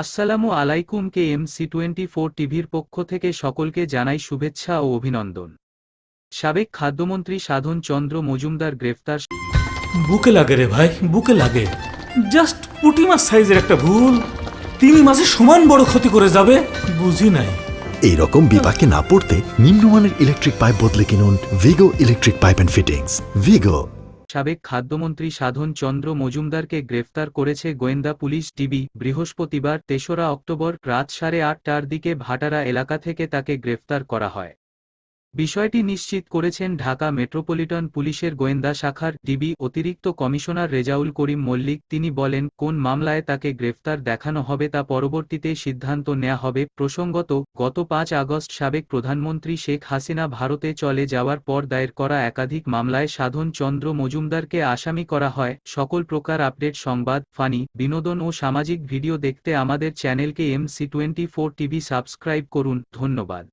আসসালামু আলাইকুম K M C twenty four টিভির পক্ষ থেকে সকলকে জানাই শুভেচ্ছা ও অভিনন্দন। সাবেক খাদ্যমন্ত্রী সাধন চন্দ্র মজুমদার গ্রেফতার বুকে লাগে রে ভাই বুকে লাগে। জাস্ট পুটি মাছ সাইজের একটা ভুল। তিন মাসে সমান বড় ক্ষতি করে যাবে বুঝি নাই। এই রকম বিপাকে না পড়তে নিম্নমানের ইলেকট্রিক পাইপ বদলে কিনুন Vigo electric pipe and fittings Vigo সাবেক খাদ্যমন্ত্রী সাধন চন্দ্র মজুমদারকে গ্রেফতার করেছে গোয়েন্দা পুলিশ ডিবি, বৃহস্পতিবার তেসরা অক্টোবর রাত সাড়ে আটটার দিকে ভাটারা এলাকা থেকে তাকে গ্রেফতার করা হয়। বিষয়টি নিশ্চিত করেছেন ঢাকা মেট্রোপলিটন পুলিশের গোয়েন্দা শাখার ডিবি অতিরিক্ত কমিশনার রেজাউল করিম মল্লিক। তিনি বলেন, কোন মামলায় তাকে গ্রেফতার দেখানো হবে তা পরবর্তীতে সিদ্ধান্ত নেওয়া হবে। প্রসঙ্গত, গত পাঁচ আগস্ট সাবেক প্রধানমন্ত্রী শেখ হাসিনা ভারতে চলে যাওয়ার পর দায়ের করা একাধিক মামলায় সাধন চন্দ্র মজুমদারকে আসামি করা হয়। সকল প্রকার আপডেট সংবাদ, ফানি, বিনোদন ও সামাজিক ভিডিও দেখতে আমাদের চ্যানেলকে M C twenty four TV subscribe করুন। ধন্যবাদ।